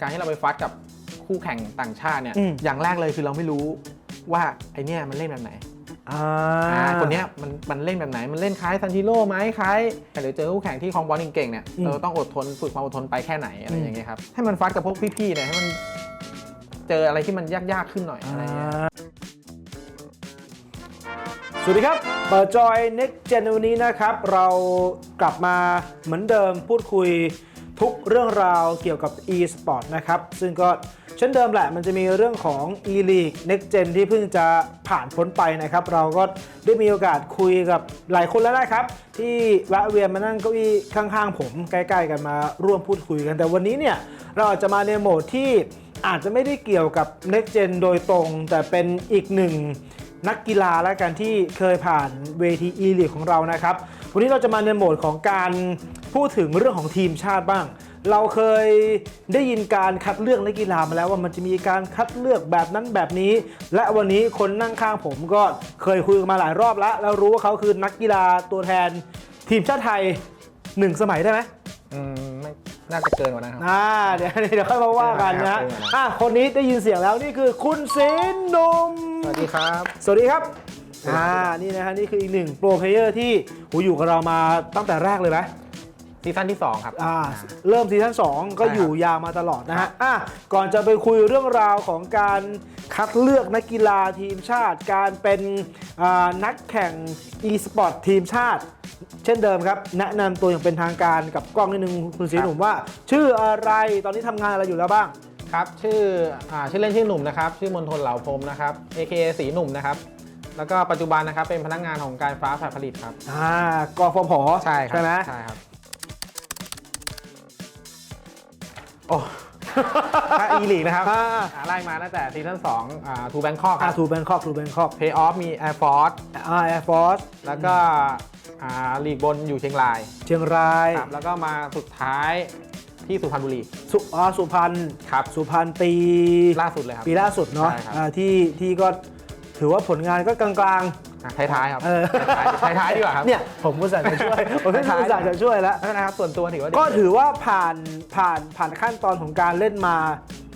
การที่เราไปฟัดกับคู่แข่งต่างชาติเนี่ย อืม อย่างแรกเลยคือเราไม่รู้ว่าไอเนี่ยมันเล่นแบบไหนอ่าอ่าคนเนี้ยมันมันเล่นแบบไหน มันเล่นคล้ายซันชิโร่ไหมคล้ายหรือเจอคู่แข่งที่คลองบอลเก่งๆเนี่ยอืมเราต้องอดทนฝึกความอดทนไปแค่ไหนอะไรอืมอย่างเงี้ยครับ ให้มันฟัดกับพวกพี่ๆเนี่ยให้มันเจออะไรที่มันยากๆขึ้นหน่อยอะไรเงี้ย สวัสดีครับ เปิดจอย Next Gen วันนี้นะครับ เรากลับมาเหมือนเดิมพูดคุย ทุกเรื่องราวเกี่ยวกับ e-sport นะครับ ซึ่งก็เช่นเดิมแหละ มันจะมีเรื่องของ e-league Next Gen ที่เพิ่งจะผ่านพ้นไปนะครับ เราก็ได้มีโอกาสคุยกับหลายคนแล้วนะครับ ที่แวะเวียนมานั่งเก้าอี้ข้างๆผม ใกล้ๆกันมาร่วมพูดคุยกัน แต่วันนี้เนี่ย เราอาจจะมาในโหมดที่อาจจะไม่ได้เกี่ยวกับ Next Gen โดยตรง แต่เป็นอีกหนึ่ง นักกีฬาและกันที่เคยผ่านเวทีอีลีกของเรานะครับ วันนี้เราจะมาในโหมดของการพูดถึงเรื่องของทีมชาติบ้าง เราเคยได้ยินการคัดเลือกนักกีฬามาแล้วว่ามันจะมีการคัดเลือกแบบนั้นแบบนี้ และวันนี้คนนั่งข้างผมก็เคยคุยกันมาหลายรอบแล้ว แล้วรู้ว่าเขาคือนักกีฬาตัวแทนทีมชาติไทยหนึ่งสมัยได้ไหมอืมไม่ น่าจะเกินกว่านั้นครับ อ่าเดี๋ยวเดี๋ยวค่อยมาว่ากันนะเออครับอะคนนี้ได้ยินเสียงแล้วนี่คือคุณศิลป์หนุ่มสวัสดีครับสวัสดีครับ สวัสดีครับ อ่า นี่นะฮะนี่คืออีกหนึ่งโปรเพลเยอร์ที่หูอยู่กับเรามาตั้งแต่แรกเลยไหมซีซั่นที่ 2 ครับ อ่า เริ่มซีซั่น2 ก็ใช่ครับอยู่ยาวมาตลอดนะฮะ อะ ก่อนจะไปคุยเรื่องราวของการคัดเลือกนักกีฬาทีมชาติ การเป็นอ่านักแข่ง e-sport ทีมชาติ เช่นเดิมครับ แนะนำตัวอย่างเป็นทางการกับกล้องนิดนึงคุณศรีหนุ่มว่า ชื่ออะไรตอนนี้ทำงานอะไรอยู่แล้วบ้าง ครับชื่ออ่าชื่อเล่นชื่อหนุ่มนะครับ ชื่อมนทนเหล่าพรหมนะครับ AKA สีหนุ่มนะครับ แล้วก็ปัจจุบันนะครับเป็นพนักงานของการฟ้าฝ่ายผลิตครับอ่ากฟผใช่ครับใช่ไหมใช่ครับ โอ้ ถ้าอีลีกนะครับอ่า อ่าไล่มาตั้งแต่ซีซั่น2อ่าทูแบงคอกคอ่ารับทูแบงคอกทูแบงคอกเพย์ออฟมี Air Force อ่าแอร์ฟอร์สแล้วก็อ่าลีกบนอยู่เชียงรายเชียงราย ครับแล้วก็มาสุดท้ายที่สุพรรณบุรีสุอ่าสุพรรณครับสุพรรณปีล่าสุดเลยครับ ปีล่าสุดเนาะใช่ครับ อ่าที่ที่ก็ถือว่าผลงานก็กลาง อะท้ายๆครับๆเออท้ายๆท้ายๆดีกว่าครับ เนี่ยผมก็สั่งจะช่วยผมก็ท้ายๆสั่งจะช่วยแล้วนั่นนะครับส่วนตัวถือว่าดีก็ถือว่าผ่านผ่านผ่านขั้นตอนของการเล่นมา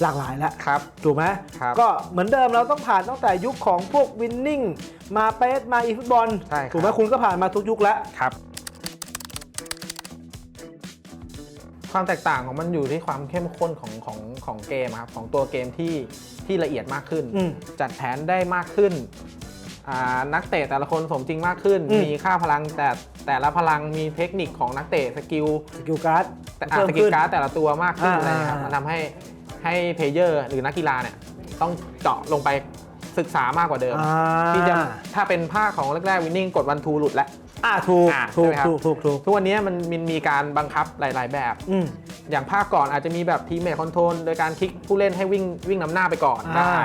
หลากหลายแล้วครับ ถูกไหมครับ ก็เหมือนเดิมเราต้องผ่านตั้งแต่ยุคของพวกวินนิ่ง มาเปสมาอีฟุตบอลใช่ครับ ถูกไหมคุณก็ผ่านมาทุกยุคแล้ว ครับ ความแตกต่างของมันอยู่ที่ความเข้มข้นของของของเกมครับของตัวเกมที่ที่ละเอียดมากขึ้น อืม จัดแผนได้มากขึ้นอ่า นักเตะแต่ละคนสมจริงมากขึ้นอืมมีค่าพลังแต่แต่ละพลังมีเทคนิคของนักเตะสกิลสกิลการ์ดแต่อ่าเพิ่มสกิลขึ้นการ์ดแต่ละตัวมากขึ้นอ่าอะไรอย่างเงี้ยครับอ่ามันทำให้ให้เพลเยอร์หรือนักกีฬาเนี่ยต้องเจาะลงไปศึกษามากกว่าเดิมอ่าที่จะถ้าเป็นภาคของแรกๆวินนิ่งกดวันทูหลุดแล้วอ่าถูกอ่าถูกใช่ไหมครับถูกถูกถูกทุกวันนี้มันมันมีการบังคับหลาย ๆ แบบอืมอย่างภาคก่อนอาจจะมีแบบทีมเมทคอนโทรลโดยการคลิกผู้เล่นให้วิ่งวิ่งนำหน้าไปก่อนอ่าได้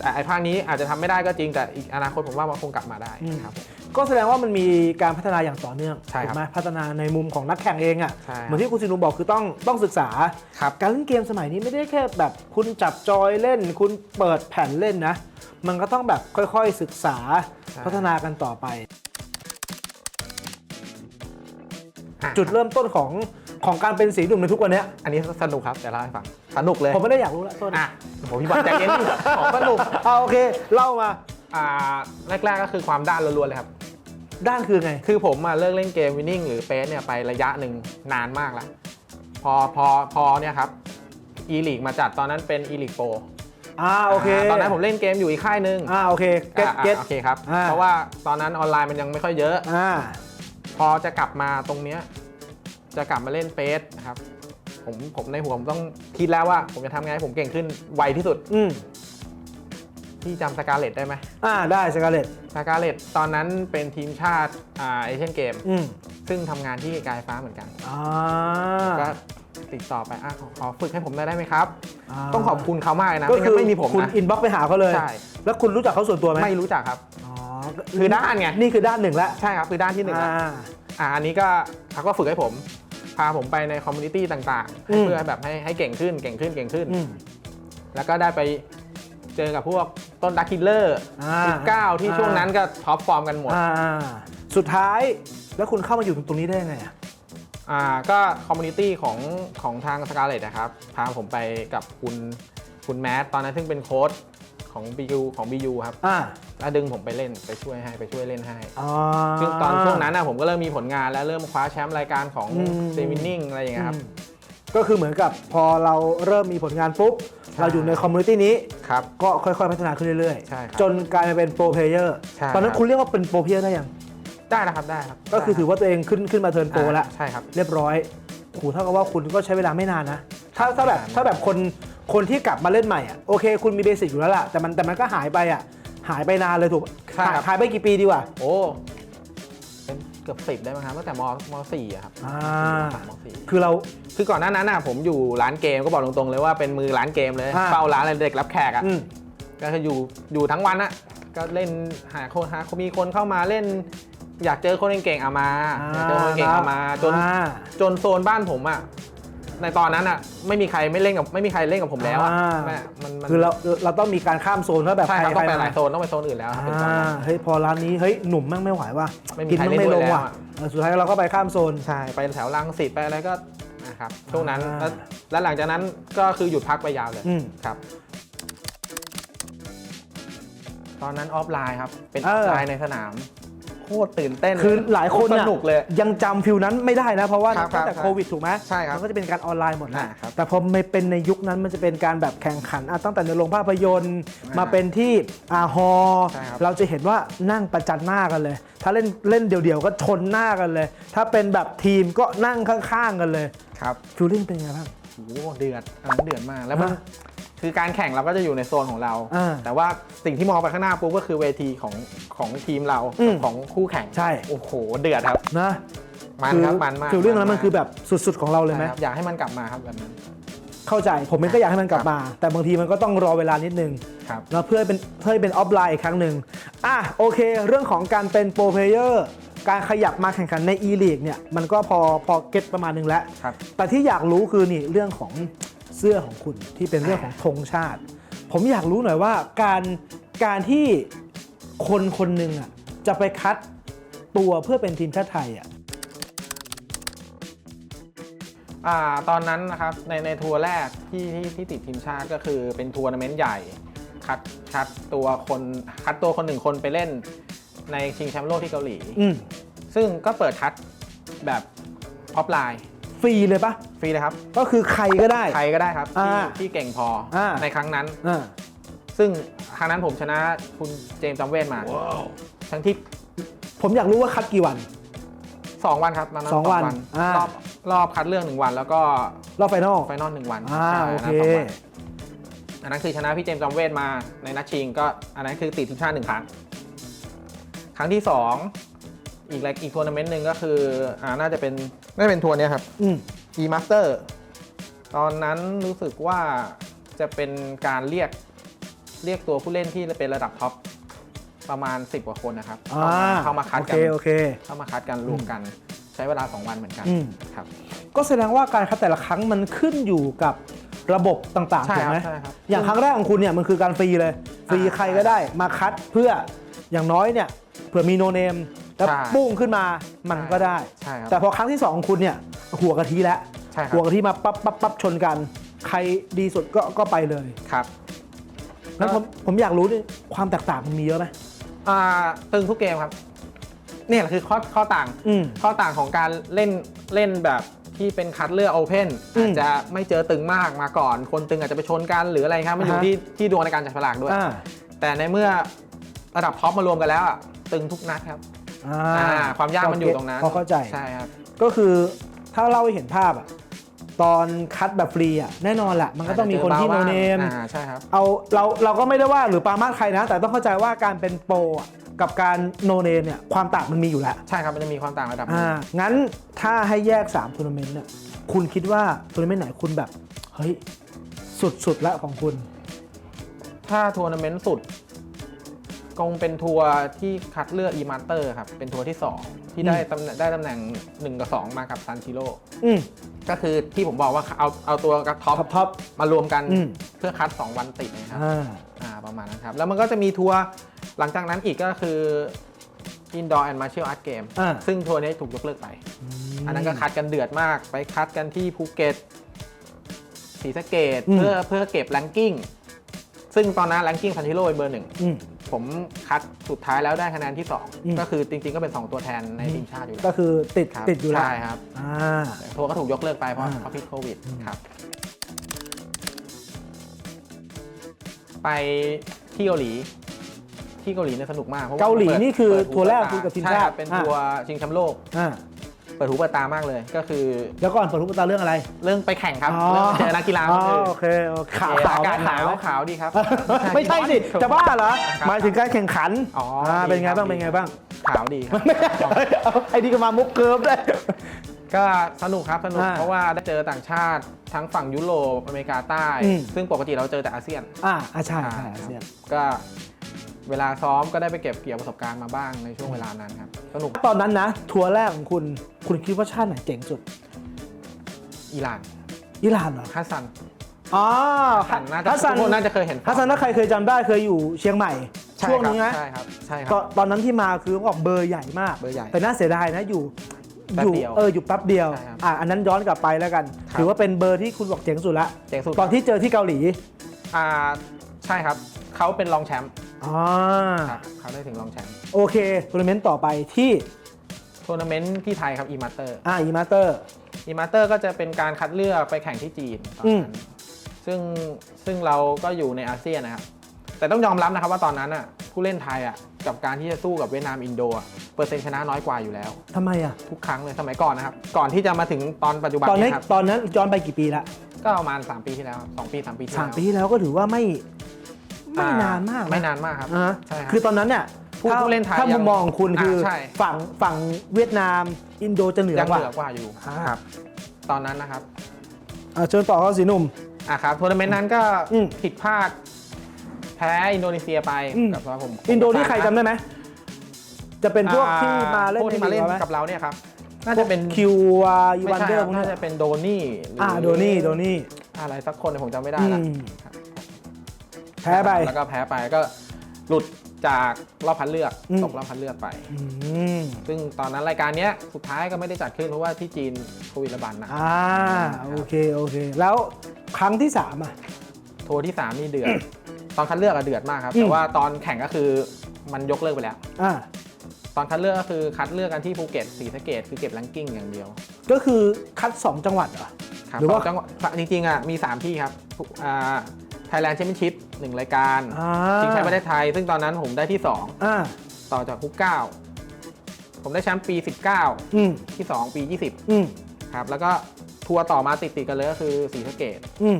แต่ไอ้ภาคนี้อาจจะทำไม่ได้ก็จริงแต่อีกอนาคตผมว่ามันคงกลับมาได้อืมครับผมก็แสดงว่ามันมีการพัฒนาอย่างต่อเนื่องใช่ครับถูกไหมพัฒนาในมุมของนักแข่งเองอะ่ะใช่ครับเหมือนที่คุณสินุบอกคือต้องต้องศึกษา ครับ การเล่นเกมสมัยนี้ไม่ได้แค่แบบคุณจับจอยเล่น คุณเปิดแผ่นเล่นนะ มันก็ต้องแบบค่อยๆศึกษาใช่พัฒนากันต่อไป อะ จุดเริ่มต้นของ ของการเป็นสีหนุ่มในทุกวันเนี้ยอันนี้สนุกครับเดี๋ยวเล่าให้ฟังสนุกเลย ผมไม่ได้อยากรู้แล้วโทษนะอะผมพี่บอลใจเย็นของสนุกเอาโอเคเล่ามาอ่าแรก ๆก็คือความด้านล้วนๆเลยครับ ด้านคือไง คือผมมาเลิกเล่นเกมวินนิ่งหรือเฟสเนี่ยไประยะหนึ่งนานมากแล้ว พอพอพอเนี่ยครับอีลีกมาจัดตอนนั้นเป็นอีลีกโปอ่าโอเคตอนนั้นผมเล่นเกมอยู่อีกค่ายหนึ่งอ่าโอเคเก็ตอ่าเก็ตโอเคครับอ่าเพราะว่าตอนนั้นออนไลน์มันยังไม่ค่อยเยอะอ่าพอจะกลับมาตรงเนี้ย จะกลับมาเล่นเฟสนะครับผมผมในหัวผมต้องคิดแล้วว่า ผมจะทำไงให้ผมเก่งขึ้นไวที่สุดอืมพี่จำสกาเลตได้ไหมอ่าได้สกาเลตสกาเลตตอนนั้นเป็นทีมชาติอ่าเอเชียนเกม อืมซึ่งทำงานที่กายฟ้าเหมือนกัน อ่าก็ติดต่อไปอะขอขอฝึกให้ผมได้ได้ไหมครับาต้องขอบคุณเขามากเลยนะก็ไม่คืงั้อนไม่มีผมคุณนะ อินบ็อกไปหาเขาเลย ใช่ แล้วคุณรู้จักเขาส่วนตัวไหมไม่รู้จักครับ อ๋อคือด้านไง นี่คือด้านหนึ่งแล้วใช่ครับคือด้านที่หนึ่งอ่าละอะอันนี้ก็เขาก็ฝึกให้ผมพาผมไปในคอมมูนิตี้ต่างๆ อืม เพื่อแบบให้ให้เก่งขึ้นเก่งขึ้นเก่งขึ้น อืม แล้วก็ได้ไปเจอกับพวกต้นดักคิลเลอร์อ่าเก้าที่ช่วงนั้นก็ท็อปฟอร์มกันหมด อ่าสุดท้ายแล้วคุณเข้ามาอยู่ตรงนี้ได้ยังไงอะอ่าก็คอมมูนิตี้ของของทางสกาเลตนะครับ พาผมไปกับคุณคุณแมทตอนนั้นซึ่งเป็นโค้ชของ BU ของ BU ครับ อ่า แล้วดึงผมไปเล่นไปช่วยให้ไปช่วยเล่นให้อ๋อซึ่งตอนช่วงนั้นนะผมก็เริ่มมีผลงานแล้วเริ่มคว้าแชมป์รายการของอืม เซมินิ่งอะไรอย่างเงี้ยครับอืมก็คือเหมือนกับพอเราเริ่มมีผลงานปุ๊บ ใช่ เราอยู่ในคอมมูนิตี้นี้ ครับ ก็ค่อยๆ พัฒนาขึ้นเรื่อยใช่ครับจนกลายมาเป็นโปรเพลเยอร์ ใช่ตอนนั้นครับ คุณเรียกว่าเป็นโปรเพลเยอร์ได้ยัง ได้นะครับได้ครับก็คือถือได้ว่าตัวเองขึ้นขึ้นมาเทิร์นรับโปรแล้ว ใช่ครับ เรียบร้อยโหเท่ากับว่าคุณก็ใช้เวลาไม่นานนะ ถ้าถ้าแบบไม่นาน ถ้าแบบคนคนที่กลับมาเล่นใหม่อะ โอเค คุณมีเบสิกอยู่แล้วล่ะ แต่มันแต่มันก็หายไปอะ หายไปนานเลยถูกใช่ครับหายไปกี่ปีดีกว่าโอ้เป็นเกือบสิบได้ไหมครับตั้งแต่มมสี่อะครับอ่ามสี่คือเรา คือก่อนหน้านั้นน่ะผมอยู่ร้านเกมก็บอกตรงๆเลยว่าเป็นมือร้านเกมเลยอ่า เฝ้าร้านอะไรเด็กรับแขกอะอืม ก็คืออยู่อยู่ทั้งวันอะก็เล่นหาคนหามีคนเข้ามาเล่น อยากเจอคนเก่งๆเอามาอยากเจอคนเก่งเอามาจนอ่าจนโซนบ้านผมอะ ในตอนนั้นอะไม่มีใครไม่เล่นกับไม่มีใครเล่นกับผมแล้วอะอ่าแม่มันมันคือเราเราต้องมีการข้ามโซนถ้าแบบใช่ใครครับต้องไปใครหลายมาโซนต้องไปโซนอื่นแล้วครับเป็นตอนอ่านั้น เฮ้ยพอร้านนี้เฮ้ยหนุ่มแม่งไม่ไหวว่ะไม่มีกินใครแม่งเล่นไม่ลงด้วยแล้วว่ะอะเออสุดท้ายเราก็ไปข้ามโซน ใช่ไปแถวรังสิตไปอะไรก็นะครับช่วงนั้นอ่าแล้วแล้วหลังจากนั้นก็คือหยุดพักไปยาวเลยอืมครับ ตอนนั้นออฟไลน์ครับเป็นอเอออฟไลน์ในสนามโคตรตื่นเต้นคือหลายคนสเนี่ยนุกเลยยังจำฟิลนั้นไม่ได้นะ เพราะว่าครับตั้งแต่ครับโควิดถูกไหมใช่ครับมันก็จะเป็นการออนไลน์หมดนะอ่าครับแต่พอไม่เป็นในยุคนั้นมันจะเป็นการแบบแข่งขันอะตั้งแต่ในโรงภาพยนตร์อ่ามมาเป็นที่อาฮอใช่ครับเราจะเห็นว่านั่งประจันหน้ากันเลย ถ้าเล่นเล่นเดี่ยวๆก็ชนหน้ากันเลย ถ้าเป็นแบบทีมก็นั่งข้างๆกันเลยครับฟิลลิ่งเป็นไงบ้างโอ้โหเดือดอันนั้นเดือดมากแล้วมันฮะ คือการแข่งเราก็จะอยู่ในโซนของเรา อ่าแต่ว่าสิ่งที่มองไปข้างหน้าปุ๊บก็คือเวทีของของทีมเราอืมของคู่แข่งใช่ โอ้โห เดือดครับ นะมันครับมันมากฟิลลิ่งนั้นามันคือแบบสุดๆของเราเลยไหม ใช่ครับอยากให้มันกลับมาครับแบบนั้น เข้าใจผมเองก็อยากให้มันกลับมา แต่บางทีมันก็ต้องรอเวลานิดนึงครับ แล้วเพื่อเป็นเพื่อให้เป็นออฟไลน์อีกครั้งหนึ่งอะโอเค เรื่องของการเป็นโปรเพลเยอร์การขยับมาแข่งขันใน e-league เนี่ยมันก็พอพอเก็ตประมาณหนึงแล้ว ครับ แต่ที่อยากรู้คือนี่เรื่องของ เสื้อของคุณที่เป็นเรื่องของธงชาติ ผมอยากรู้หน่อยว่าการการที่คนคนหนึ่งอะจะไปคัดตัวเพื่อเป็นทีมชาติไทยอะอ่าตอนนั้นนะครับในในทัวร์แรกที่ที่ที่ติดทีมชาติก็คือเป็นทัวร์นาเมนต์ใหญ่คัดคัดตัวคนคัดตัวคนหนึ่งคนไปเล่นในชิงแชมป์โลกที่เกาหลี อืมซึ่งก็เปิดคัดแบบออฟไลน์ ฟรีเลยปะฟรีเลยครับ ก็คือใครก็ได้ ใครก็ได้ครับที่อ่าที่เก่งพออา ในครั้งนั้น อ่า ซึ่งครั้งนั้นผมชนะคุณเจมส์จำเวทมา ทั้งที่ ผมอยากรู้ว่าคัดกี่วัน 2 วันครับตอนนั้นสองวันอ่ารอบรอบคัดเลือกหนึ่งวัน แล้วก็รอบไฟนอล ไฟนอลหนึ่งวันอ่าใช่โอเค นนั้นสงวันอันนั้นคือชนะพี่เจมส์จำเวทมาในนัดชิงก็อันนั้นคือติดทีมชาติหนึ่งครั้ง ครั้งที่สอง อีกอะไรอีกทัวร์นาเมนต์หนึ่งก็คืออ่าน่าจะเป็นน่าจะเป็นทัวร์เนี้ยครับ อืม e master ตอนนั้นรู้สึกว่าจะเป็นการเรียกเรียกตัวผู้เล่นที่เป็นระดับท็อปประมาณ 10 กว่าคนนะครับอ่าเข้ามาเข้ามาคัดโอกัเคนโอเค เข้ามาคัดกันรวมกัน ใช้เวลา 2 วันเหมือนกันอืม ครับ ก็แสดงว่าการคัดแต่ละครั้งมันขึ้นอยู่กับระบบต่างๆใช่ถูกครับไหมใช่ครับอย่างครั้งแรกของคุณเนี่ยมันคือการฟรีเลย ฟรีอ่า ใครก็ได้มาคัดเพื่ออย่างน้อยเนี่ยเผื่อมีโนเนม แล้วใช่ปุ้งขึ้นมามันก็ได้ ใช่ครับแต่พอครั้งที่สองของคุณเนี่ยหัวกะทิแล้วใช่ครัหัวบกะทิมาปั๊บปั๊บปั๊บชนกัน ใครดีสุดก็ก็ไปเลยครับงั้นผมผมอยากรู้นี่ความแตกต่างมันมีเยอะไหม อ่าตึงทุกเกมครับ เนี่ยแหละคือข้อข้อต่างอืมข้อต่างของการเล่นเล่นแบบที่เป็นคัดเลือกโอเพนอืมอาจจะไม่เจอตึงมากมาก่อน คนตึงอาจจะไปชนกันหรืออะไรครับมันอยู่อ่าฮะ ที่ที่ดวงในการจับฉลากด้วย อ่าแต่ในเมื่อระดับท็อปมารวมกันแล้วอะตึงทุกนัดครับ อ่าอ่าความยากมันอยู่ตรงนั้นพอเข้าใจ ใช่ครับ ก็คือถ้าเล่าให้เห็นภาพอะตอนคัดแบบฟรีอะแน่นอนแหละมันก็ต้องมีคนที่โนเนม อ่าใช่ครับ เอาเราเราก็ไม่ได้ว่าหรือปรามาสใครนะ แต่ต้องเข้าใจว่าการเป็นโปรอะกับการโนเนมเนี่ยความต่างมันมีอยู่แล้วใช่ครับมันจะมีความต่างระดับหนึ่อ่างงั้นถ้าให้แยก3ทัวร์นาเมนต์เนี่ยคุณคิดว่าทัวร์นาเมนต์ไหนคุณแบบ เฮ้ย สุดๆแล้วของคุณ ถ้าทัวร์นาเมนต์สุด คงเป็นทัวร์ที่คัดเลือกอีมาสเตอร์ครับ เป็นทัวร์ที่ 2 ที่ได้อืมตำแหน่งได้ตำแหน่ง 1 กับ 2 มากับซันชิโร่อืม ก็คือที่ผมบอกว่าเอาเอาตัวกับท็อปท็อปท็อปมารวมกันอืม เพื่อคัด 2 วันติดนะครับ อ่า อ่าประมาณนั้นครับ แล้วมันก็จะมีทัวร์หลังจากนั้นอีกก็คือ Indoor and Martial Art Game อ่า ซึ่งทัวร์นี้ถูกยกเลิกไป อันนั้นก็คัดกันเดือดมาก ไปคัดกันที่ภูเก็ตศรีสะเกดอืม เพื่อเพื่อเก็บแรงกิ้ง ซึ่งตอนนั้นแรงกิ้งซันชิโร่เป็นเบอร์หนึ่ง อืม ผมคัดสุดท้ายแล้วได้คะแนนที่ อืม 2 ก็คือจริง ๆ ก็เป็น 2 ตัวแทนในทีมชาติอยู่แล้วก็คือติดครับติดอยู่แล้วใช่ครับอ่า แต่ทัวร์ก็ถูกยกเลิกไปเพราะอ่าเพราะพิษโควิดครับ ไปที่เกาหลี ที่เกาหลีเนี่ยสนุกมากพระว่เกาหลีปิดนี่คือเปิดหูทัวร์แรกเปิดตาคือกับทีมใช่ชาคติรับเป็นอ่า ทัวร์ชิงแชมป์โลก อ่า เปิดหูเปิดตามากเลย ก็คือแล้วก่อนเปิดรูปตาเรื่องอะไร เรื่องไปแข่งครับอ๋อ เรื่องเจอนักกีฬาอ๋คนออื่นโอเคโอเคขาวเออขาวอากาศหนาวไหมขาวดีครับ ไม่ใช่สิ จะบ้าเหรอครับหมายถึงการแข่งขันอ๋ออ่าดีเป็นไงครับบ้างเป็นไงบ้าง ขาวดีครับเอาไอ้นี่ก็มามุกเกิร์ฟได้ ก็สนุกครับสนุกอ่าเพราะว่าได้เจอต่างชาติทั้งฝั่งยุโรปอเมริกาใต้ อืม ซึ่งปกติเราเจอแต่อาเซียนอ่าอ่าใช่อ่าใช่อาเซียน ก็ เวลาซ้อมก็ได้ไปเก็บเกี่ยวประสบการณ์มาบ้างในช่วงเวลานั้นครับสนุกตอนนั้นนะ ทัวร์แรกของคุณคุณคิดว่าชาติไหนเจ๋งสุดอิหร่านอิหร่านเหรอฮัสซันอ๋อฮัสซันน่าจะฮัสซันทุกคนน่าจะเคยเห็นฮัสซันถ้าใครเคยจำได้เคยอยู่เชียงใหม่ ใช่ช่วงครับนี้นะใช่ครับใช่คตรัอบนตอนนั้นที่มาคือบอกเบอร์ใหญ่มาก เบอร์ใหญ่แต่น่าเสียดายนะอยู่แป๊บอยู่เดียวเอออยู่แป๊บเดียวใช่ครับอะอันนั้นย้อนกลับไปแล้วกัน ครับ ถือว่าเป็นเบอร์ที่คุณบอกเจ๋งสุดละเจ๋งสุดตอนที่เจอที่เกาหลี อ่าใช่ครับเขาเป็นรองแชมป์ อ๋อครับเขาได้ถึงรองแชมป์โอเคทัวร์นาเมนต์ต่อไปที่ทัวร์นาเมนต์ที่ไทยครับอีมาเตอร์อ่าอีมาเตอร์อีมาเตอร์ก็จะเป็นการคัดเลือกไปแข่งที่จีนตอนอืมนั้นซึ่งซึ่งเราก็อยู่ในอาเซียนนะครับ แต่ต้องยอมรับนะครับว่าตอนนั้นอะผู้เล่นไทยอะกับการที่จะสู้กับเวียดนามอินโดอะเปอร์เซ็นต์ชนะน้อยกว่าอยู่แล้วทำไมอะทุกครั้งเลยสมัยก่อนนะครับ ก่อนที่จะมาถึงตอนปัจจุบันตอนนี้เยครับตอนนั้นย้อนไปกี่ปีละก็ประมาณ 3 ปีที่แล้ว 2 ปี 3 ปีที่สามแล้วปีที่แล้วก็ถือว่าไม่ ไม่อ่นานมากะไม่นานมากครับอ่าใช่ครับ คือตอนนั้นเนี่ยผู้ถ้าผู้เล่นไทยถ้ามุยัมงมองของคุณคืออ่าใช่ ฝั่งฝั่งเวียดนาม อินโดจะเหนือยังกว่าเหนือกว่าอยู่อ่า ครับ ตอนนั้นนะครับอ่าเชิญต่อครับสีหนุ่ม อะครับทัวร์นาเมนต์นั้นก็อืมผิดพลาดแพ้อินโดนีเซียไปอืม กับผมอินโดนี่ใครจำได้ไหมจะเป็นพวกที่มาเล่นพวกที่มาเล่นใลีกไหกับเราเนี่ยครับ น่าจะเป็นคิวอาร์อีไม่วันใช่เดอคร์รับพวกนี้น่าจะเป็นโดนี่หรือ่าโดนี่โดนี่ อะไรสักคนเนี่ยผมจำไม่ได้อืละมครับ แพ้ไปแล้วก็แพ้ไปก็หลุดจากรอบคัดเลือกอืม ตกรอบคัดเลือกไป อืมซึ่งตอนนั้นรายการเนี้ยสุดท้ายก็ไม่ได้จัดขึ้นเพราะว่าที่จีนโควิดระบาดหนักอ่าโอเคโอเค แล้วครั้งที่สามอะทัวร์ที่ 3 นี่เดือด ตอนคัดเลือกอะเดือดมากครับ อืม แต่ว่าตอนแข่งก็คือมันยกเลิกไปแล้ว อ่าตอนคัดเลือกก็คือคัดเลือกกันที่ภูเก็ตศรีสะเกดคือเก็บแรงกิ้งอย่างเดียวก็คือคัด 2 จังหวัดเหรอ ครับหรือว่าจังหวะจริงๆอะมี 3 ที่ครับไทยแลนด์แชมเปี้ยนชิพ หนึ่งรายการอ่า ชิงแชมป์ประเทศไทย ซึ่งตอนนั้นผมได้ที่ อ่า2 ต่อจากฮุกเก้าผมได้แชมป์ปี 19 อืมที่ 2 ปี อืม20 ครับ แล้วก็ทัวร์ต่อมาติดๆกันเลยก็คือศรีสะเกดอืม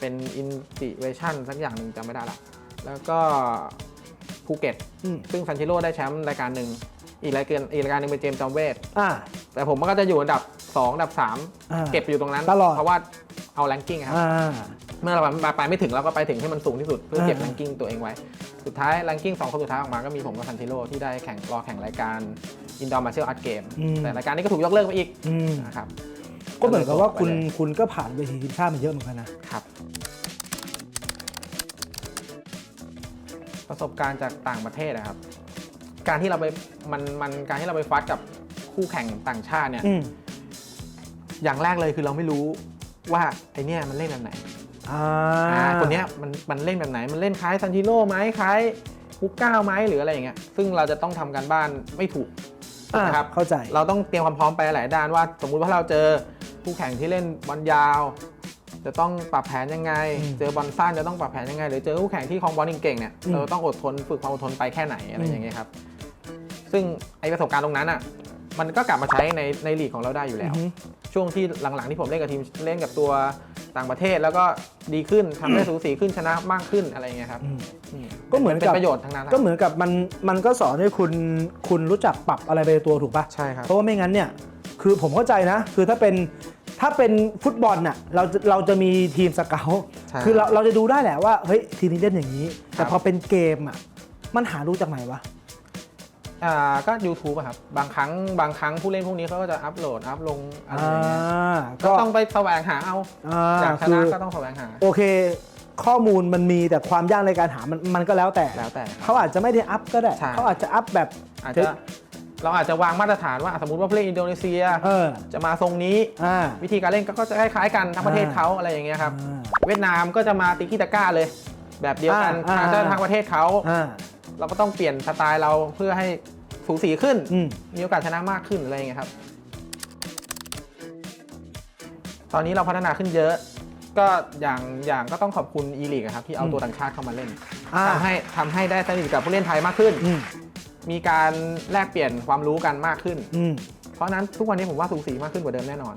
เป็นอินติเวชั่นสักอย่างหนึ่งจำไม่ได้ละ แล้วก็ภูเก็ต อืมซึ่งซันชิโร่ได้แชมป์รายการหนึ่ง อีกรายการอีกรายการหนึ่งเป็นเจมส์จอมเวท อ่า แต่ผมก็จะอยู่อันดับ 2 อันดับ อ่า3 เก็บอยู่ตรงนั้น ตลอด เพราะว่าเอาแรงกิ้งครับ อ่า เมื่อเราไปไม่ถึงเราก็ไปถึงให้มันสูงที่สุดเพื่อเก็บอ่าแรงกิ้งตัวเองไว้ สุดท้ายแรงกิ้งสองคนสุดท้ายออกมาก็มีผมกับซันชิโร่ที่ได้แข่งรอแข่งรายการอินดอร์มาเชียลอาร์ตเกมอืมแต่รายการนี้ก็ถูกยกเลิกไปอีกอืมนะครับก็เหมือนกับว่าคุณไปเลยคุณก็ผ่านเวทีทีมชาติมาเยอะเหมือนกันนะครับประสบการณ์จากต่างประเทศนะครับ การที่เราไปมันมันการที่เราไปฟัดกับคู่แข่งต่างชาติเนี่ยอืมอย่างแรกเลยคือเราไม่รู้ว่าไอเนี่ยมันเล่นแบบไหน อ่าอ่าคนเนี้ยมันมันเล่นแบบไหนมันเล่นคล้ายซันชิโร่ไหมคล้ายฮุกก้าไหมหรืออะไรอย่างเงี้ยซึ่งเราจะต้องทำการบ้านไม่ถูกอ่านะครับเข้าใจเราต้องเตรียมความพร้อมไปหลายด้านว่า สมมุติว่าเราเจอคู่แข่งที่เล่นบอลยาว จะต้องปรับแผนยังไงอืมเจอบอลสั้นจะต้องปรับแผนยังไง หรือเจอคู่แข่งที่คลองบอลเก่งๆเนี่ยอืมเราต้องอดทนฝึกความอดทนไปแค่ไหนอะไรอืมอย่างเงี้ยครับซึ่งไอประสบการณ์ตรงนั้นอะมันก็กลับมาใช้ในในลีกของเราได้อยู่แล้วอือฮึ ช่วงที่หลังๆที่ผมเล่นกับทีมเล่นกับตัวต่างประเทศแล้วก็ดีขึ้นทำได้สูสีขึ้นชนะมากขึ้นอะไรอย่างเงี้ยครับอืมอืมก็เหมือนกับเป็นประโยชน์ทั้งนั้นก็เหมือนกับมันมันก็สอนให้คุณคุณรู้จักปรับอะไรไปในตัวถูกปะ ใช่ครับ เพราะว่าไม่งั้นเนี่ย คือผมเข้าใจนะ คือถ้าเป็นถ้าเป็นฟุตบอลน่ะ เราจะเราจะมีทีมสเกาต์ใช่คือเราเราจะดูได้แหละว่า เฮ้ย ทีมนี้เล่นอย่างนี้ แต่ครับพอเป็นเกมอะ มันหารู้จากไหนวะ อ่าก็ YouTube อะครับ บางครั้งบางครั้งผู้เล่นพวกนี้เขาก็จะอัพโหลดอัพลงอะไรอ่าอย่างเงี้ยก็ก็ต้องไปแสวงหาเอาอ่าอยากชคืนะอก็ต้องแสวงหา โอเค ข้อมูลมันมีแต่ความยากในการหามันมันก็แล้วแต่แล้วแต่เขาอาจจะไม่ได้อัพก็ได้ ใช่ เขาอาจจะอัพแบบอาจจะเราอาจจะวางมาตรฐานว่าสมมติว่าผู้เล่นอินโดนีเซีย เออจะมาทรงนี้ อ่า วิธีการเล่นก็ก็จะคล้ายๆกันทั้งประเทศเขาอะไรอย่างเงี้ยครับ อ่าเวียดนามก็จะมาติกิตาก้าเลย แบบเดียวกันอ่าทางอ่า เจ้าทางประเทศเขา อ่า เราก็ต้องเปลี่ยนสไตล์เราเพื่อให้สูสีขึ้น อืม มีโอกาสชนะมากขึ้นอะไรอย่างเงี้ยครับ ตอนนี้เราพัฒนาขึ้นเยอะ ก็อย่างอย่างก็ต้องขอบคุณอีลีกครับที่เอาตัวต่างชาติเข้ามาเล่นอ่า ทำให้ทำให้ได้สนิทกับผู้เล่นไทยมากขึ้น อืมมีการแลกเปลี่ยนความรู้กันมากขึ้น อืม เพราะฉะนั้นทุกวันนี้ผมว่าสูสีมากขึ้นกว่าเดิมแน่นอน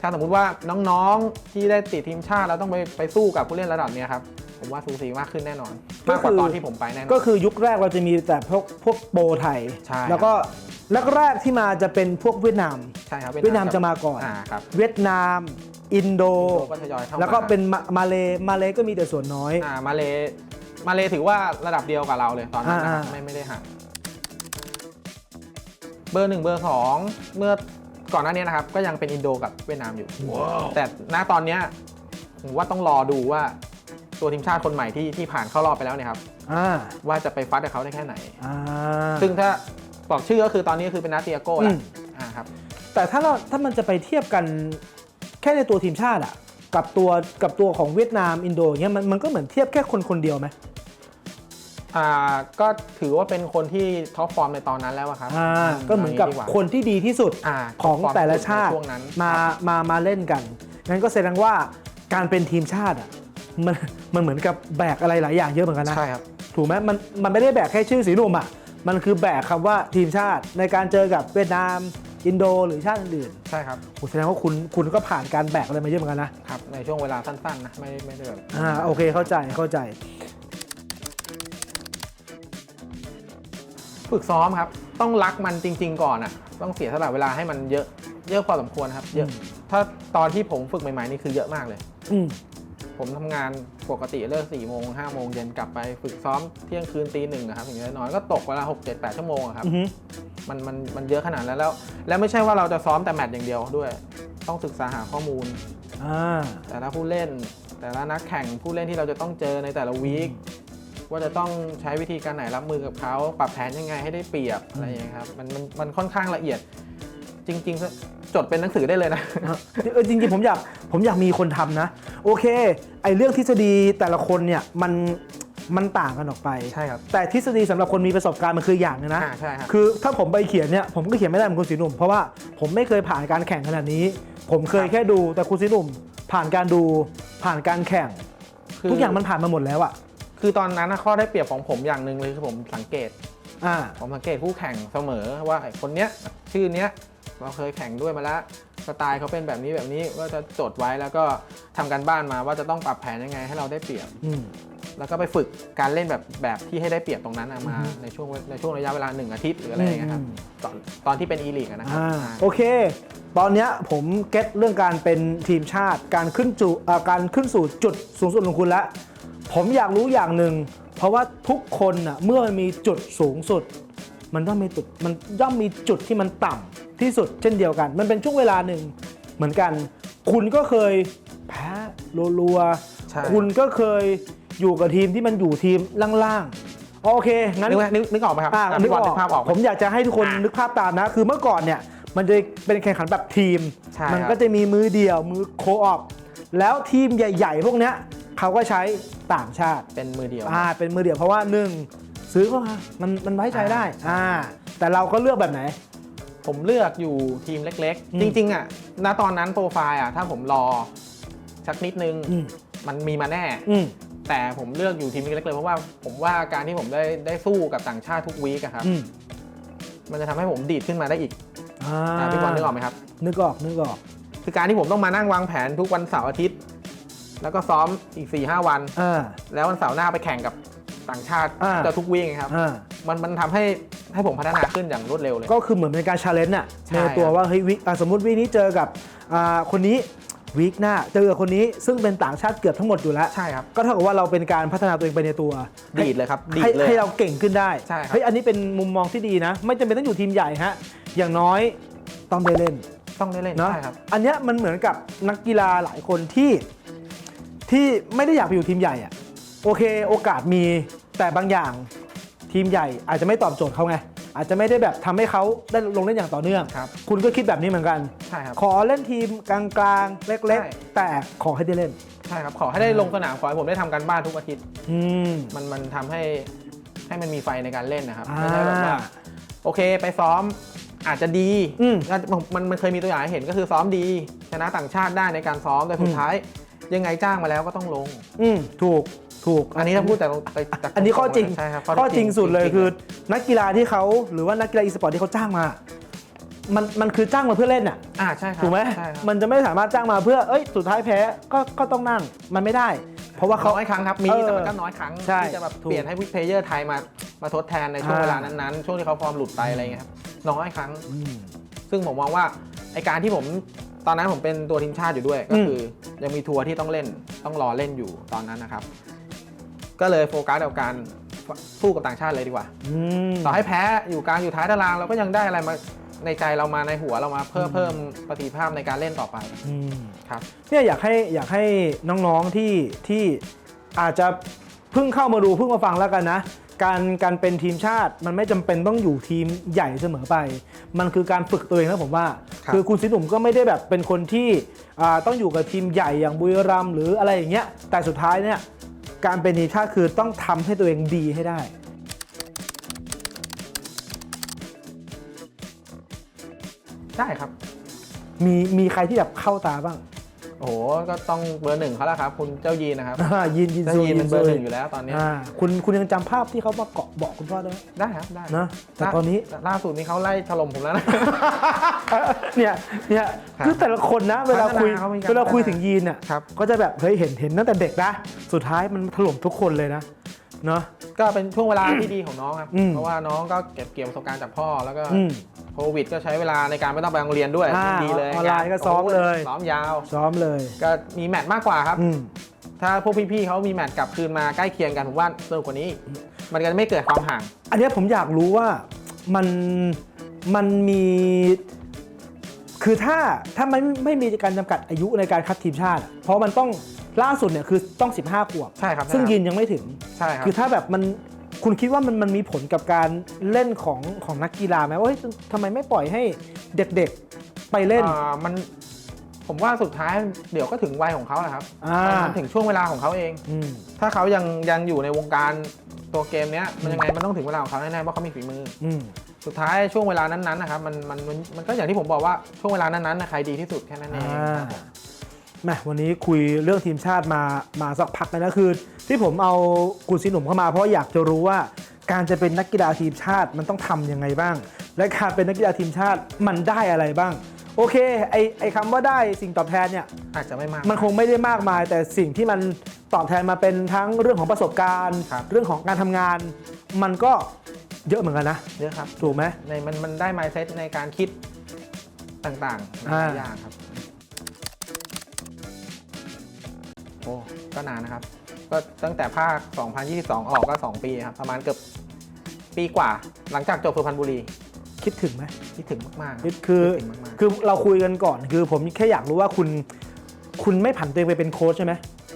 ถ้าสมมุติว่าน้องๆที่ได้ติดทีมชาติแล้วต้องไปไปสู้กับผู้เล่นระดับเนี้ยครับ ผมว่าสูสีมากขึ้นแน่นอน มากกว่าตอนที่ผมไปแน่นอน ก็คือยุคแรกเราจะมีแต่พวกพวกโปรไทย ใช่ครับ แล้วก็แรกๆที่มาจะเป็นพวกเวียดนาม ใช่ครับเวียดนามจะมาก่อน อ่าครับเวียดนาม อินโดอินโดก็ทยอยเข้ามาแล้วก็เป็นมามาเลมาเลก็มีแต่ส่วนน้อย อ่ามาเลมาเลถือว่าระดับเดียวกับเราเลยตอนนั้นนะครับอ่า ไม่ไม่ได้ห่างเบอร์หนึ่งเบอร์สองเมื่อก่อนหน้านี้นะครับ ก็ยังเป็นอินโดกับเวียดนามอยู่ แต่ณตอนเนี้ยผมว่าต้องรอดูว่า ตัวทีมชาติคนใหม่ที่ที่ผ่านเข้ารอบไปแล้วเนี่ยครับอ่าว่าจะไปฟัดกับเขาได้แค่ไหน อ่าซึ่งถ้าบอกชื่อก็คือตอนนี้คือเป็นนาเตียโก้แหอืละมอ่าครับแต่ถ้าเราถ้ามันจะไปเทียบกันแค่ในตัวทีมชาติอะกับตัวกับตัวของเวียดนามอินโดอย่างเงี้ยมันมันก็เหมือนเทียบแค่คนคนเดียวไหมอ่าก็ถือว่าเป็นคนที่ท็อปฟอร์มในตอนนั้นแล้วอะครับอ่าก็เหมือนกับย่างดีกว่า คนที่ดีที่สุดอ่าของท็ปฟร์มแต่ละชาติในช่วงนั้น มามามาเล่นกันงั้นก็แสดงว่าการเป็นทีมชาติอะ มันมันเหมือนกับแบกอะไรหลายอย่างเยอะเหมือนกันนะ ใช่ครับ ถูกไหมมันมันไม่ได้แบกแค่ชื่อสีหนุ่มอะ มันคือแบกคำว่าทีมชาติในการเจอกับเวียดนาม อินโดหรือชาติอื่นใช่ครับๆโหแสดงว่าคุณคุณก็ผ่านการแบกอะไรมาเยอะเหมือนกันนะ ครับ ในช่วงเวลาสั้นๆนะไม่ไม่ได้แบบอ่าโอเคเข้าใจเข้าใจ ฝึกซ้อมครับ ต้องรักมันจริง ๆ ก่อนอะ ต้องเสียสละเวลาให้มันเยอะเยอะพอสมควรครับ เยอะอืมถ้าตอนที่ผมฝึกใหม่ๆนี่คือเยอะมากเลย อืม ผมทำงานปกติเลิก4ี่โมงห้าโมงเย็นกลับไปฝึกซ้อมเที่ยงคืนตีหนึ่งอะครับอย่างน้อยๆก็ตกเวลา6 7 8ชั่วโมงอะครับอือหือมันมันมันเยอะขนาดนั้นแล้ว แล้วไม่ใช่ว่าเราจะซ้อมแต่แมตช์อย่างเดียวด้วย ต้องศึกษาหาข้อมูลอ่าแต่ละผู้เล่น แต่ละนักแข่งผู้เล่นที่เราจะต้องเจอในแต่ละวีคว่าจะต้องใช้วิธีการไหนรับมือกับเขาปรับแผนยังไงให้ได้เปรียบอะไรอย่างเงี้ยครับมันมันมันค่อนข้างละเอียดจริง ๆ จดเป็นหนังสือได้เลยนะ เออจริงๆผมอยากผมอยากมีคนทำนะ โอเค ไอเรื่องทฤษฎีแต่ละคนเนี่ยมันมันต่างกันออกไป ใช่ครับ แต่ทฤษฎีสำหรับคนมีประสบการณ์มันคืออย่างหนึงนะ อ่าใช่ครับ คือถ้าผมไปเขียนเนี่ยผมก็เขียนไม่ได้เหมือนคุณสีหนุ่ม เพราะว่าผมไม่เคยผ่านการแข่งขนาดนี้ ผมเคยครับแค่ดูแต่คุณสีหนุ่ม ผ่านการดูผ่านการแข่ง คืทุกอย่างมันผ่านมาหมดแล้วอะคือตอนนั้นนะข้อได้เปรียบของผมอย่างหนึ่งเลยคือผมสังเกต อ่า ผมสังเกตคู่แข่งเสมอว่าไอ้คนเนี้ยชื่อเนี้ย เราเคยแข่งด้วยมาแล้วสไตล์เขาเป็นแบบนี้แบบนี้ก็จะจดไว้แล้วก็ทำการบ้านมาว่าจะต้องปรับแผนยังไงให้เราได้เปรียบอืมแล้วก็ไปฝึกการเล่นแบบแบบที่ให้ได้เปรียบตรงนั้นอะมาอือฮึในช่วงในช่วงระยะเวลาหนึ่งอาทิตย์หรืออะไรอย่างเงี้ยครับอืมตอนตอนที่เป็นอีลีกนะครับอ่าอ่าโอเค ตอนเนี้ยผมเก็ตเรื่องการเป็นทีมชาติ การขึ้นจูอ่าการขึ้นสู่จุดสูงสุดของคุณแล้ว ผมอยากรู้อย่างหนึ่งเพราะว่าทุกคนน่ะเมื่อมันมีจุดสูงสุด มันต้องมีจุดมันย่อมมีจุดที่มันต่ำที่สุดเช่นเดียวกัน มันเป็นช่วงเวลาหนึ่งเหมือนกัน คุณก็เคยแพ้รัวใช่ๆคุณก็เคยอยู่กับทีมที่มันอยู่ทีมล่างๆโอเคงั้นนึกไหมนึกนึกออกไหมครับอ่าอะนึพี่กบอลอนึอกกภาพออกไหมผมอยากจะให้ทุกคนอะนึกภาพตามนะ คือเมื่อก่อนเนี่ยมันจะเป็นแข่งขันแบบทีมใช่มัครับก็จะมีมือเดี่ยวมือโคออปแล้วทีมใหญ่ ๆ พวกเนี้ยเขาก็ใช้ต่างชาติเป็นมือเดียวอ่าเป็นมือเดี่ยวเพราะว่าหนึ่ง ซื้อเข้ามา มันมันไว้ใจได้ อ่า แต่เราก็เลือกแบบไหน ผมเลือกอยู่ทีมเล็กอืมๆจริง ๆ อะ ณ ตอนนั้นโปรไฟล์อะ ถ้าผมรอสักนิดนึงอืมมันมีมาแน่ อืม แต่ผมเลือกอยู่ทีมเล็กๆเลยเพราะว่าผมว่าการที่ผมได้ได้สู้กับต่างชาติทุกวีกอะครับ อืมมันจะทำให้ผมดีดขึ้นมาได้อีกอ่าอะพี่บอลนึกออกไหมครับ นึกออก นึกออก คือการที่ผมต้องมานั่งวางแผนทุกวันเสาร์อาทิตย์ แล้วก็ซ้อมอีก4ีหวัน อ่า แล้ววันเสาร์หน้าไปแข่งกับ ต่างชาติอ่าจะทุกวีกไงครับ อ่า มันมันทำให้ให้ผมพัฒนาขึ้นอย่างรวดเร็วเลย ก็คือเหมือนเป็นการชาเลนจ์อะใช่ในตัวครับว่าเฮ้ยวิอะสมมติวีคนี้เจอกับอ่าคนนี้วีคหน้าเจอกับคนนี้ซึ่งเป็นต่างชาติเกือบทั้งหมดอยู่แล้วใช่ครับ ก็เท่ากับว่าเราเป็นการพัฒนาตัวเองไปในตัวดีดเลยครับดีให้ดเลย ให้เราเก่งขึ้นได้ใช่ครับ เฮ้ยอันนี้เป็นมุมมองที่ดีนะ ไม่จำเป็นต้องอยู่ทีมใหญ่ฮะอย่างน้อยต้องได้เล่น ต้องได้เล่นเนาะใช่ครับ อันเนี้ยมันเหมือนกับนักกีฬาหลายคนที่ที่ไม่ได้อยากไปอยู่ทีมใหญ่อะโอเค โอกาสมี แต่บางอย่างทีมใหญ่อาจจะไม่ตอบโจทย์เขาไง อาจจะไม่ได้แบบทำให้เขาได้ลงเล่นอย่างต่อเนื่องครับคุณก็คิดแบบนี้เหมือนกันใช่ครับขอเล่นทีมกลางๆ เล็กใช่ๆแต่ขอให้ได้เล่นใช่ครับขอให้ได้ลงสนามขอให้ผมได้ทำการบ้านทุกอาทิตย์อืมมันมันทำให้ให้มันมีไฟในการเล่นนะครับอ่าไม่ใช่แบบว่าโอเคไปซ้อมอาจจะดีอืมอาจจะมันมันเคยมีตัวอย่างให้เห็นก็คือซ้อมดีชนะต่างชาติได้ในการซ้อมแต่สุอืดมท้ายยังไงจ้างมาแล้วก็ต้องลง อืมถูก ถูก อันนี้ถ้าพูดแต่จากอันนี้ข้อจริงใช่ครับข้อจริงสุดเลยจริงๆคือ นักกีฬาที่เขาหรือว่านักกีฬาอีสปอร์ตที่เขาจ้างมา มันมันคือจ้างมาเพื่อเล่นอะอ่าใช่ครับถูกไหมใช่ครับมันจะไม่สามารถจ้างมาเพื่อเอ้ยสุดท้ายแพ้ก็ก็ต้องนั่งมันไม่ได้ เพราะว่าเขาน้อยครั้งครับมีเออแต่มันก็น้อยครั้งใช่ที่จะแบบถูกเปลี่ยนให้เพลเยอร์ไทยมามาทดแทนในช่วงอ่าเวลานั้นๆช่วงที่เขาฟอร์มหลุดไปอะไรเงี้ยครับน้อยครั้งอืมซึ่งผมมองว่าไอการที่ผมตอนนั้นผมเป็นตัวทีมชาติอยู่ด้วยก็คืออยังมีทัวร์ที่ต้องเล่นต้องรอเล่นอยู่ตอนนั้นนะครับ ก็เลยโฟกัสกับการสู้กับต่างชาติเลยดีกว่าอืมต่อให้แพ้อยู่กลางอยู่ท้ายตารางเราก็ยังได้อะไรมาในใจเรามาในหัวเรามาเพิ่มเพิ่มประสิทธิภาพในการเล่นต่อไปอืมครับเนี่ยอยากให้อยากให้น้องๆที่ที่อาจจะเพิ่งเข้ามาดูเพิ่งมาฟังแล้วกันนะการการเป็นทีมชาติมันไม่จำเป็นต้องอยู่ทีมใหญ่เสมอไป มันคือการฝึกตัวเองนะผมว่าครับอคุณสินหนุ่มก็ไม่ได้แบบเป็นคนที่อ่าต้องอยู่กับทีมใหญ่อย่างบุรีรัมย์หรืออะไรอย่างเงี้ยแต่สุดท้ายเนี่ย การเป็นทีมชาติคือต้องทำให้ตัวเองดีให้ได้ ได้ครับ มีมีใครที่แบบเข้าตาบ้าง โอ้โหก็ต้องเบอร์หนึ่งเขาแล้วครับ คุณเจ้ายีนนะครับอ่ายินยินเจ้าซูยีนเป็นเบอร์ซูหนึ่งอยู่แล้วตอนเนี้ยอ่าคุณคุณยังจำภาพที่เขามาเกาะเบาะคุณพ่อได้ไหมได้ครับได้นะแต่ตอนนี้ ล่าสุดนี้เขาไล่ถล่มผมแล้วนะ เนี่ยเนี่ยครับคือแต่ละคนนะ เวลาคุยพัฒนาเขามีการเวลาคุยพัฒนาถึงยีนอะครับ ก็จะแบบเฮ้ยเห็นเห็นตั้งแต่เด็กนะ สุดท้ายมันถล่มทุกคนเลยนะ เนาะ ก็เป็นช่วงเวลาที่ดีของน้องครับ อืมเพราะว่าน้องก็เก็บเกี่ยวประสบการณ์จากพ่อ แล้วก็อืมโควิด ก็ใช้เวลาในการไม่ต้องไปโรงเรียนด้วยอ่าดีเลยออนไลน์ก็ซ้อมเลย ซ้อมยาว ซ้อมเลย ก็มีแมตช์มากกว่าครับ อืม ถ้าพวกพี่ๆเขามีแมตช์กลับคืนมาใกล้เคียงกันผมว่าสนุกกว่านี้ มันก็จะไม่เกิดความห่าง อันเนี้ยผมอยากรู้ว่ามันมันมี คือถ้าถ้าไม่ไม่มีการจำกัดอายุในการคัดทีมชาติอะเพราะมันต้อง ล่าสุดเนี่ยคือต้อง 15 ขวบ ใช่ครับซึ่งใช่ครับยินยังไม่ถึง ใช่ครับคือถ้าแบบมันคุณคิดว่ามันมันมีผลกับการเล่นของของนักกีฬาไหมว่าเฮ้ยทำไมไม่ปล่อยให้เด็กๆไปเล่น อ่ามันผมว่าสุดท้ายเดี๋ยวก็ถึงวัยของเขาแหละครับอ่ามันถึงช่วงเวลาของเขาเอง อืม ถ้าเขายังยังอยู่ในวงการตัวเกมเนี้ยมันยังไงมันต้องถึงเวลาของเขาแน่ๆเพราะเขามีฝีมือ อืม สุดท้ายช่วงเวลานั้นๆนะครับมันมันมันมันก็อย่างที่ผมบอกว่าช่วงเวลานั้นๆนะใครดีที่สุดแค่นั้นเองอ่าครับผม แหมวันนี้คุยเรื่องทีมชาติมามาสักพักแล้วนะคือ ที่ผมเอากุนซีหนุ่มเข้ามา เพราะอยากจะรู้ว่าการจะเป็นนักกีฬาทีมชาติมันต้องทำยังไงบ้าง และการเป็นนักกีฬาทีมชาติมันได้อะไรบ้าง โอเคไอไอคำว่าได้สิ่งตอบแทนเนี่ยอาจจะไม่มาก มันคงไม่ได้มากมาย แต่สิ่งที่มันตอบแทนมาเป็นทั้งเรื่องของประสบการณ์ครับเรื่องของการทำงาน มันก็เยอะเหมือนกันนะเยอะครับถูกไหมในมันมันได้ mindset ในการคิดต่างๆหอ่าลายอย่างครับ ก็นานนะครับ ก็ตั้งแต่ภาค 2022 ออกก็ 2 ปีครับ ประมาณเกือบปีกว่า หลังจากจบสุพรรณบุรี คิดถึงไหมคิดถึงมากๆคิดคือดถึงมากๆคือเราคุยกันก่อน คือผมแค่อยากรู้ว่าคุณคุณไม่ผันตัวเองไปเป็นโค้ชใช่ไหม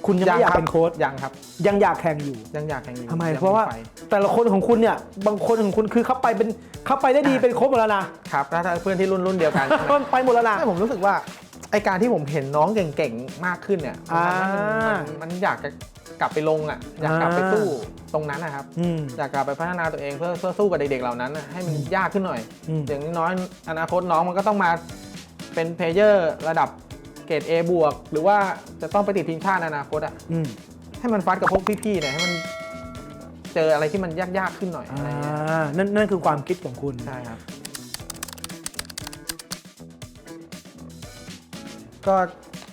คุณยังไม่อยากเป็นโค้ชยังครับ ยังอยากแข่งอยู่ ยังอยากแข่งอยู่ทำไม ยังเพราะว่าไฟแต่ละคนของคุณเนี่ย บางคนของคุณคือเขาไปเป็นเขาไปได้ดีเป็นโค้ชหมดแล้วนะครับถ้าถ้าเพื่อนที่รุ่นรุ่นเดียวกันใช่ไหมไปหมดแล้วนะไม่ผมรู้สึกว่า ไอการที่ผมเห็นน้องเก่งๆ มากขึ้นเนี่ยมันทำให้มันอ่ามัมันมันอยากจะกลับไปลงอะอยากกลับไปอ่า สู้ตรงนั้นนะครับ อืม อยากกลับไปพัฒนาตัวเองเพื่อเพื่อสู้กับเด็กๆเหล่านั้นน่ะให้มันยากขึ้นหน่อยอืม อย่างน้อยอนาคตน้องมันก็ต้องมาเป็นเพลเยอร์ระดับเกรด A บวกหรือว่าจะต้องไปติดทีมชาติในอนาคตอะอืมให้มันฟัดกับพวกพี่ๆเนี่ยให้มันเจออะไรที่มันยากๆขึ้นหน่อยอ่อะไรอย่างเงี้ยานั่นนั่นคือความคิดของคุณ ใช่ครับ ก็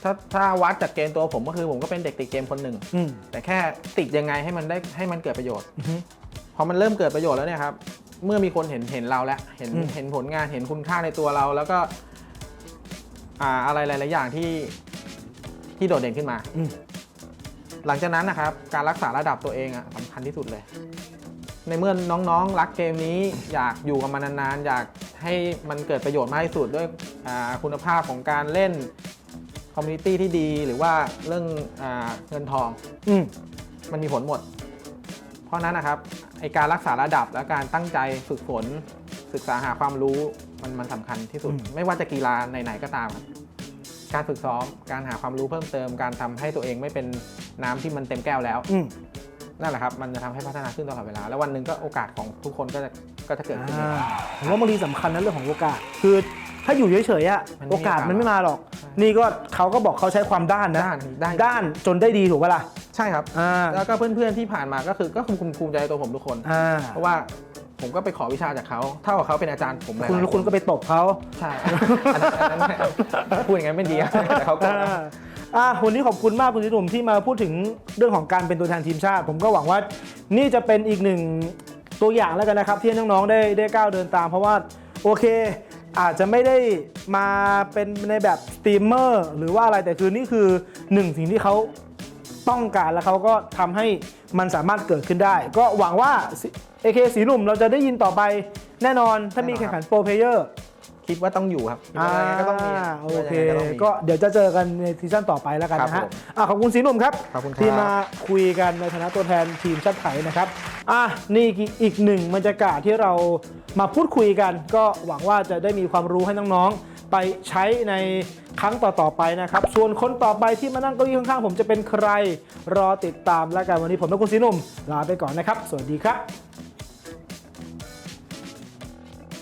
ถ้าถ้าวัดจากเกณฑ์ตัวผมก็คือผมก็เป็นเด็กติดเกมคนหนึ่ง อืม แต่แค่ติดยังไงให้มันได้ให้มันเกิดประโยชน์อือฮึพอมันเริ่มเกิดประโยชน์แล้วเนี่ยครับ เมื่อมีคนเห็นเห็นเราแล้วเห็นอืม เห็นผลงานเห็นคุณค่าในตัวเรา แล้วก็อ่าอะไรหลายๆอย่างที่ที่โดดเด่นขึ้นมา อืม หลังจากนั้นนะครับ การรักษาระดับตัวเองอะสำคัญที่สุดเลย ในเมื่อน้องๆ รักเกมนี้อยากอยู่กับมันนานๆ อยากให้มันเกิดประโยชน์มากที่สุดด้วยอ่าคุณภาพของการเล่น คอมมูนิตี้ที่ดีหรือว่าเรื่องอาเงินทอง อืมมันมีผลหมด เพราะฉะนั้นนะครับไอการรักษาระดับและการตั้งใจฝึกฝน ศึกษาหาความรู้มันมันสำคัญที่สุดอืมไม่ว่าจะกีฬาไหนๆก็ตามครับการฝึกซ้อมการหาความรู้เพิ่มเติม การทำให้ตัวเองไม่เป็นน้ำที่มันเต็มแก้วแล้ว อืมนั่นแหละครับ มันจะทำให้พัฒนาขึ้นตลอดเวลา แล้ววันหนึ่งก็โอกาสของทุกคนก็จะก็จะเกิดขึ้นเอง อ่าผมว่าบางทีสำคัญนะเรื่องของโอกาส คือถ้าอยู่เฉยๆอะมันไม่มีโอกาสโอกาสมันไม่มาหรอกใช่ นี่ก็เขาก็บอกเขาใช้ความด้านนะด้านได้ด้านจนได้ดีถูกปะล่ะใช่ครับ อ่าแล้วก็เพื่อนๆที่ผ่านมาก็คือก็ภูมิภูมิใจในตัวผมทุกคน อ่าเพราะว่าผมก็ไปขอวิชาจากเขาเท่ากับเขาเป็นอาจารย์ผมหลายๆคุณนคุณก็ไปตบเขา ใช่อันนั้นอันนั้นพูดอย่างนั้นไม่ดีแต่เขาก็ อ่าอะวันนี้ขอบคุณมากคุณสิหนุ่มที่มาพูดถึงเรื่องของการเป็นตัวแทนทีมชาติ ผมก็หวังว่านี่จะเป็นอีกหนึ่งตัวอย่างแล้วกันนะครับ ที่ให้น้องๆได้ได้ก้าวเดินตาม เพราะว่าโอเค อาจจะไม่ได้มาเป็นในแบบสตรีมเมอร์หรือว่าอะไรแต่คือนี่คือหนึ่งสิ่งที่เขาต้องการแล้วเขาก็ทำให้มันสามารถเกิดขึ้นได้ ก็หวังว่าเอเคสีหนุ่มเราจะได้ยินต่อไปแน่นอนถ้ามีแข่งขันโปรเพเยอร์ คิดว่าต้องอยู่ครับคิดว่ายังไงก็ต้องมีอ่าโอเค ยังไงก็ต้องมี ก็เดี๋ยวจะเจอกันในซีซั่นต่อไปแล้วกันนะครัฮะบผมอะขอบคุณสีหนุ่มครับ ขอบคุณครับ ที่มาคุยกันในฐานะตัวแทนทีมชาติไทยนะครับอะนี่อีกหนึ่งบรรยากาศที่เรามาพูดคุยกัน ก็หวังว่าจะได้มีความรู้ให้น้องๆ ไปใช้ในครั้งต่อๆไปนะครับ ส่วนคนต่อไปที่มานั่งเก้าอี้ข้างๆผมจะเป็นใครรอติดตามแล้วกันวันนี้ผมและคุณสีหนุ่มลาไปก่อนนะครับ สวัสดีครับ